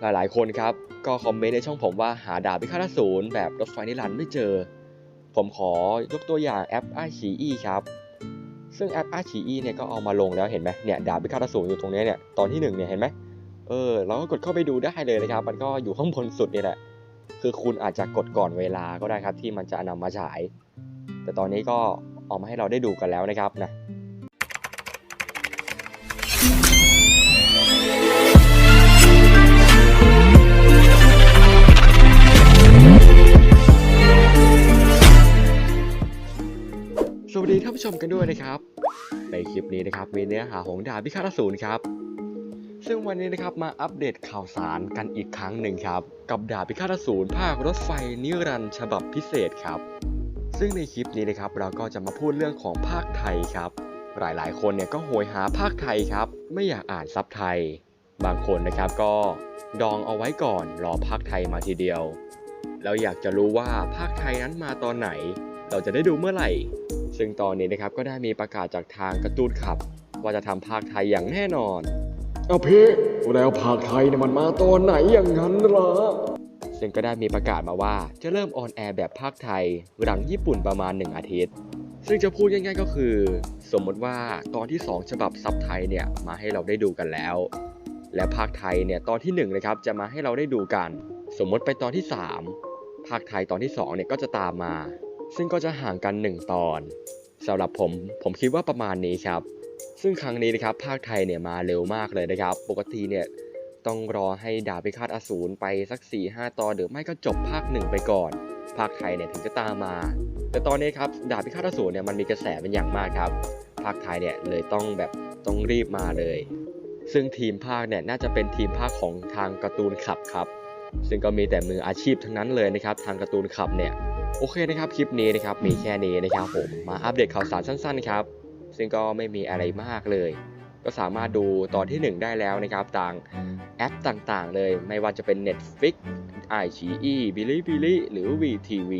หลายๆคนครับ ก็คอมเมนต์ในช่องผมว่าหาดาบพิฆาตอสูรแบบรถไฟนิรันดร์ไม่เจอ ผมขอยกตัวอย่างแอปอาชีอีครับ ซึ่งแอปอาชีอีเนี่ยก็เอามาลงแล้วเห็นไหมเนี่ยดาบพิฆาตอสูรอยู่ตรงนี้เนี่ยตอนที่หนึ่งเนี่ยเห็นไหมเออเราก็กดเข้าไปดูได้เลยนะครับ มันก็อยู่ข้างบนสุดนี่แหละคือคุณอาจจะกดก่อนเวลาก็ได้ครับที่มันจะนำมาฉาย แต่ตอนนี้ก็ออกมาให้เราได้ดูกันแล้วนะครับนะ ผู้ชมกันด้วยนะครับ ในคลิปนี้นะครับมีเนื้อหาของดาบพิฆาตอสูรครับ ซึ่งวันนี้นะครับมาอัปเดตข่าวสารกันอีกครั้งหนึ่งครับ กับดาบพิฆาตอสูรภาครถไฟนิรันดร์ฉบับพิเศษครับ ซึ่งในคลิปนี้นะครับเราก็จะมาพูดเรื่องของภาคไทยครับ หลายๆ คนเนี่ยก็โหยหาภาคไทยครับ ไม่อยากอ่านซับไทย บางคนนะครับก็ดองเอาไว้ก่อนรอภาคไทยมาทีเดียว แล้วอยากจะรู้ว่าภาคไทยนั้นมาตอนไหน เราจะได้ดูเมื่อไหร่ ซึ่งตอนนี้นะครับก็ได้มีประกาศจากทางการ์ตูนขับ ว่าจะทำภาคไทยอย่างแน่นอนเอาพี่แล้วภาคไทยเนี่ยมันมาตอนไหนอย่างนั้นล่ะซึ่งก็ได้มีประกาศมาว่าจะเริ่มออนแอร์แบบภาคไทยหลังญี่ปุ่นประมาณ 1 อาทิตย์ ซึ่งจะพูดง่ายๆก็คือ สมมติว่าตอนที่ 2 ฉบับซับไทยเนี่ยมาให้เราได้ดูกันแล้ว และภาคไทยเนี่ยตอนที่1นะครับจะมาให้เราได้ดูกัน สมมติไปตอนที่ 3 ภาคไทยตอนที่2เนี่ยก็จะตามมา ซึ่งก็จะห่างกัน 1 ตอนสำหรับผมผมคิดว่าประมาณนี้ครับ ซึ่งครั้งนี้นะครับภาคไทยเนี่ยมาเร็วมากเลยนะครับ ปกติเนี่ยต้องรอให้ดาบพิฆาตอสูรไปสัก 4-5 ตอนหรือไม่ก็จบภาคหนึ่งไปก่อน ภาคไทยเนี่ยถึงจะตามมา แต่ตอนนี้ครับดาบพิฆาตอสูรเนี่ยมันมีกระแสเป็นอย่างมากครับ ภาคไทยเนี่ยเลยต้องแบบต้องรีบมาเลย ซึ่งทีมภาคเนี่ยน่าจะเป็นทีมภาคของทางการ์ตูนขับครับ ซึ่งก็มีแต่มืออาชีพทั้งนั้นเลยนะครับ ทางการ์ตูนขับเนี่ย โอเคนะครับคลิปนี้นะครับมีแค่นี้นะครับผมมาอัปเดตข่าวสารสั้นๆครับซึ่งก็ไม่มีอะไรมากเลย ก็สามารถดูตอนที่ 1 ได้แล้วนะครับต่างแอปต่างๆ เลย ไม่ว่าจะเป็น Netflix i อ e b i l i b i l i หรือ VTV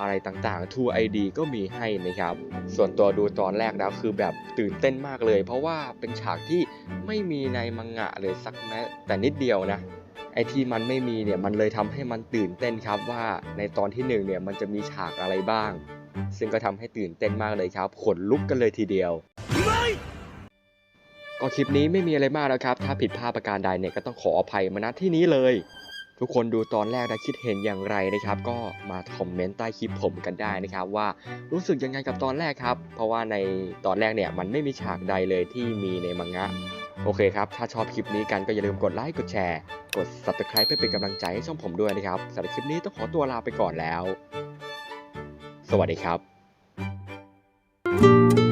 อะไรต่างๆ True ID ก็มีให้นะครับ ส่วนตัวดูตอนแรกแล้วคือแบบตื่นเต้นมากเลย เพราะว่าเป็นฉากที่ไม่มีในมังงะเลยสักแม้แต่นิดเดียวนะ ไอ้ที่มันไม่มีเนี่ยมันเลยทำให้มันตื่นเต้นครับว่าในตอนที่หนึ่งเนี่ยมันจะมีฉากอะไรบ้าง ซึ่งก็ทำให้ตื่นเต้นมากเลยครับขนลุกกันเลยทีเดียวก็คลิปนี้ไม่มีอะไรมากแล้วครับ ถ้าผิดพลาดประการใดเนี่ยก็ต้องขออภัยมาณที่นี้เลย ทุกคนดูตอนแรกได้คิดเห็นอย่างไรนะครับ ก็มาคอมเมนต์ใต้คลิปผมกันได้นะครับ ว่ารู้สึกยังไงกับตอนแรกครับ เพราะว่าในตอนแรกเนี่ยมันไม่มีฉากใดเลยที่มีในมังงะโอเคครับ ถ้าชอบคลิปนี้กันก็อย่าลืมกดไลค์กดแชร์กด subscribe เพื่อเป็นกำลังใจให้ช่องผมด้วยนะครับสำหรับคลิปนี้ต้องขอตัวลาไปก่อนแล้ว สวัสดีครับ